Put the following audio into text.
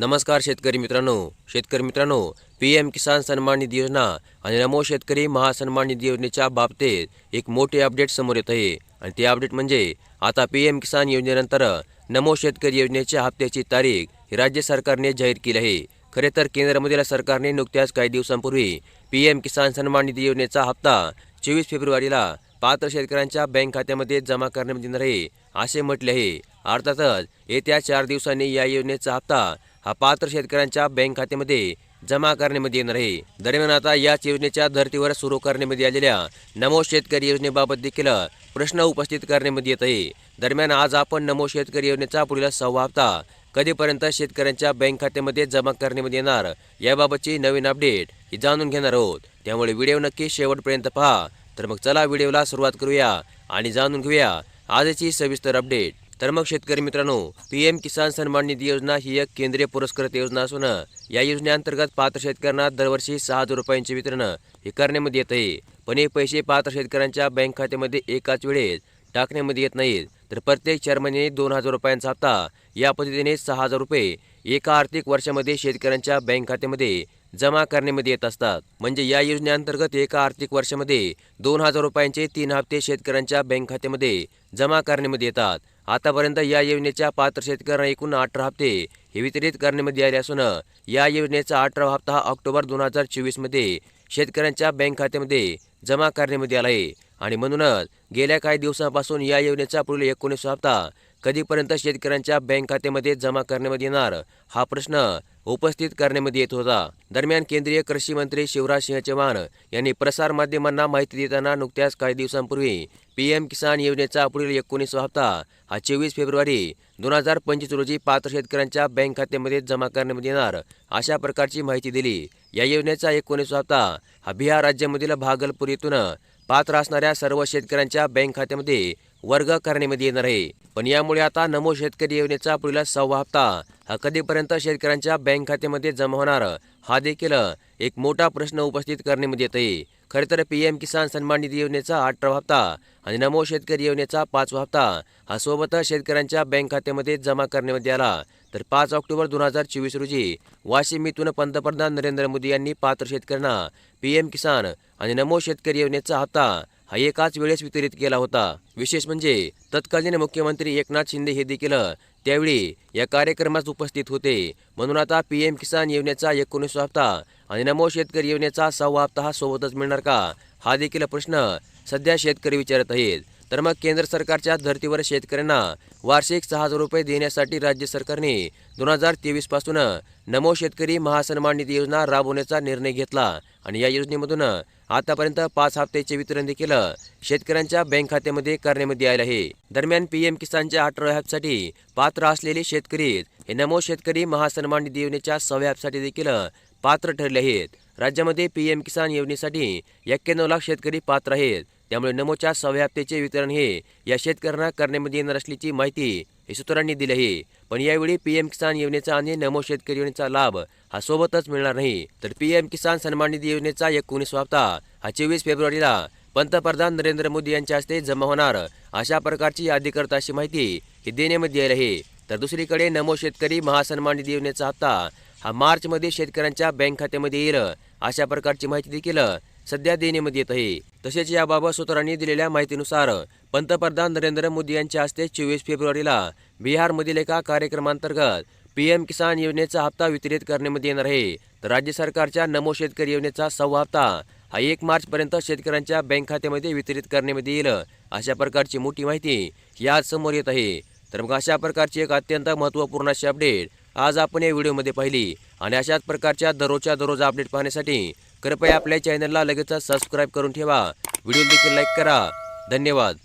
नमस्कार शेतकरी मित्रांनो. शेतकरी मित्रांनो पी एम किसान सन्मान निधी योजना आणि नमो शेतकरी महासन्मान निधी योजनेच्या बाबतीत एक मोठे अपडेट समोर येत आहे. आणि ते अपडेट म्हणजे आता पी एम किसान योजनेनंतर नमो शेतकरी योजनेच्या हप्त्याची तारीख ही राज्य सरकारने जाहीर केली आहे. खरे तर केंद्रामधील सरकारने नुकत्याच काही दिवसांपूर्वी पी एम किसान सन्मान निधी योजनेचा हप्ता चोवीस फेब्रुवारीला पात्र शेतकऱ्यांच्या बँक खात्यामध्ये जमा करण्यात येणार आहे असे म्हटले आहे. अर्थातच येत्या चार दिवसांनी या योजनेचा हप्ता हा पात्र शेतकऱ्यांच्या बँक खात्यामध्ये जमा करण्यामध्ये येणार आहे. दरम्यान आता याच योजनेच्या धर्तीवर सुरू करण्यामध्ये आलेल्या नमो शेतकरी योजनेबाबत देखील प्रश्न उपस्थित करण्यामध्ये येत आहे. दरम्यान आज आपण नमो शेतकरी योजनेचा पुढील सहावा हप्ता कधीपर्यंत शेतकऱ्यांच्या बँक खात्यामध्ये जमा करण्यामध्ये येणार याबाबतची नवीन अपडेट ही जाणून घेणार आहोत. त्यामुळे व्हिडिओ नक्की शेवटपर्यंत पहा. तर मग चला व्हिडिओला सुरुवात करूया आणि जाणून घेऊया आजची सविस्तर अपडेट. तर मग शेतकरी मित्रांनो पी एम किसान सन्मान निधी योजना ही एक केंद्रीय पुरस्कृत योजना असून या योजनेअंतर्गत पात्र शेतकऱ्यांना दरवर्षी सहा हजार रुपयांचे वितरण हे करण्यामध्ये येत आहे पण हे पैसे पात्र शेतकऱ्यांच्या बँक खात्यामध्ये एकाच वेळेस टाकण्यामध्ये येत नाहीत. तर प्रत्येक चार महिन्याने दोन हजार रुपयांचा हप्ता या पद्धतीने सहा हजार रुपये एका आर्थिक वर्षामध्ये शेतकऱ्यांच्या बँक खात्यामध्ये जमा करण्यामध्ये येत असतात. म्हणजे या योजनेअंतर्गत एका आर्थिक वर्षामध्ये दोन हजार रुपयांचे तीन हप्ते शेतकऱ्यांच्या बँक खात्यामध्ये जमा करण्यामध्ये येतात. आतापर्यंत या योजनेच्या पात्र शेतकऱ्यांना एकूण अठरा हप्ते हे वितरित करण्यामध्ये आले असून या योजनेचा अठरावा हप्ता ऑक्टोबर दोन हजार चोवीसमध्ये शेतकऱ्यांच्या बँक खात्यामध्ये जमा करण्यामध्ये आला आहे. आणि म्हणूनच गेल्या काही दिवसांपासून या योजनेचा पुढील एकोणीस हप्ता कधीपर्यंत शेतकऱ्यांच्या बँक खात्यामध्ये जमा करण्यामध्ये येणार? हा प्रश्न उपस्थित करण्यामध्ये येत होता. दरम्यान केंद्रीय कृषी मंत्री शिवराज सिंह चौहान यांनी प्रसार माध्यमांना माहिती देताना नुकत्याच काही दिवसांपूर्वी पी एम किसान योजनेचा पुढील एकोणीस हप्ता हा चोवीस फेब्रुवारी दोन हजार पंचवीस रोजी पात्र शेतकऱ्यांच्या बँक खात्यामध्ये जमा करण्यामध्ये येणार अशा प्रकारची माहिती दिली. या योजनेचा एकोणीस हप्ता हा बिहार राज्यामधील भागलपूर येथून पात्र असणाऱ्या सर्व शेतकऱ्यांच्या बँक खात्यामध्ये वर्ग करण्यामध्ये येणार आहे. पण यामुळे आता नमो शेतकरी योजनेचा पुढील सव्वा हप्ता हा कधीपर्यंत शेतकऱ्यांच्या बँक खात्यामध्ये जमा होणार हा देखील एक मोठा प्रश्न उपस्थित करण्यामध्ये येत आहे खरे तर पी एम किसान सन्मान निधी योजनेचा अठरावा हप्ता आणि नमो शेतकरी योजनेचा पाचवा हप्ता हा सोबतच शेतकऱ्यांच्या बँक खात्यामध्ये जमा करण्यामध्ये आला. तर पाच ऑक्टोबर दोन हजार चोवीस रोजी वाशिम इथून पंतप्रधान नरेंद्र मोदी यांनी पात्र शेतकऱ्यांना पी एम किसान आणि नमो शेतकरी योजनेचा हप्ता हा एकाच वेळेस वितरित केला होता. विशेष म्हणजे तत्कालीन मुख्यमंत्री एकनाथ शिंदे हे देखील त्यावेळी या कार्यक्रमात उपस्थित होते. म्हणून आता पी एम किसान योजनेचा एकोणीसवा हप्ता आणि नमो शेतकरी योजनेचा सहावा हप्ता हा सोबतच मिळणार का? हा देखील प्रश्न सध्या शेतकरी विचारत आहेत. तर मग केंद्र सरकारच्या धर्तीवर शेतकऱ्यांना वार्षिक सहा हजार रुपये देण्यासाठी राज्य सरकारने दोन हजार तेवीसपासून नमो शेतकरी महासन्मान निधी योजना राबवण्याचा निर्णय घेतला. आणि या योजनेमधून आतापर्यंत पाच हप्त्याचे वितरण देखील शेतकऱ्यांच्या बँक खात्यामध्ये करण्यामध्ये आले आहे. दरम्यान पी एम किसानच्या अठरा ॲपसाठी पात्र असलेले शेतकरी हे नमो शेतकरी महासन्मान निधी योजनेच्या सव्या ॲपसाठी देखील पात्र ठरले आहेत. राज्यामध्ये पी एम किसान योजनेसाठी एक्क्याण्णव लाख शेतकरी पात्र आहेत. त्यामुळे नमोच्या सव्या हप्त्याचे वितरण हे या शेतकऱ्यांना करण्यामध्ये येणार असल्याची माहिती हे सूत्रांनी दिली आहे. पण यावेळी पी एम किसान योजनेचा आणि नमो शेतकरी योजनेचा लाभ हा सोबतच मिळणार नाही. तर पी एम किसान सन्मान निधी योजनेचा एकोणीस हप्ता हा चोवीस फेब्रुवारीला पंतप्रधान नरेंद्र मोदी यांच्या हस्ते जमा होणार. अशा प्रकारची अधिकृत अशी माहिती ही देण्यामध्ये आली आहे. तर दुसरीकडे नमो शेतकरी महासन्मान निधी योजनेचा हप्ता हा मार्चमध्ये शेतकऱ्यांच्या बँक खात्यामध्ये येईल. अशा प्रकारची माहिती देखील सध्या देण्यामध्ये येत आहे. तसेच याबाबत सूत्रांनी दिलेल्या माहितीनुसार पंतप्रधान नरेंद्र मोदी यांच्या हस्ते चोवीस फेब्रुवारीला बिहारमधील एका कार्यक्रमांतर्गत पी एम किसान योजनेचा हप्ता वितरित करण्यामध्ये येणार आहे. तर राज्य सरकारच्या नमो शेतकरी योजनेचा सव्वा हप्ता हा एक मार्चपर्यंत शेतकऱ्यांच्या बँक खात्यामध्ये वितरित करण्यामध्ये येईल. अशा प्रकारची मोठी माहिती याच समोर येत आहे. तर मग अशा प्रकारची एक अत्यंत महत्त्वपूर्ण अशी अपडेट आज आपण या व्हिडिओमध्ये पाहिली. आणि अशाच प्रकारच्या दररोजच्या दररोज अपडेट पाहण्यासाठी कृपया आपल्या चॅनलला लगेच सबस्क्राईब करून ठेवा. व्हिडिओ देखील लाईक करा. धन्यवाद.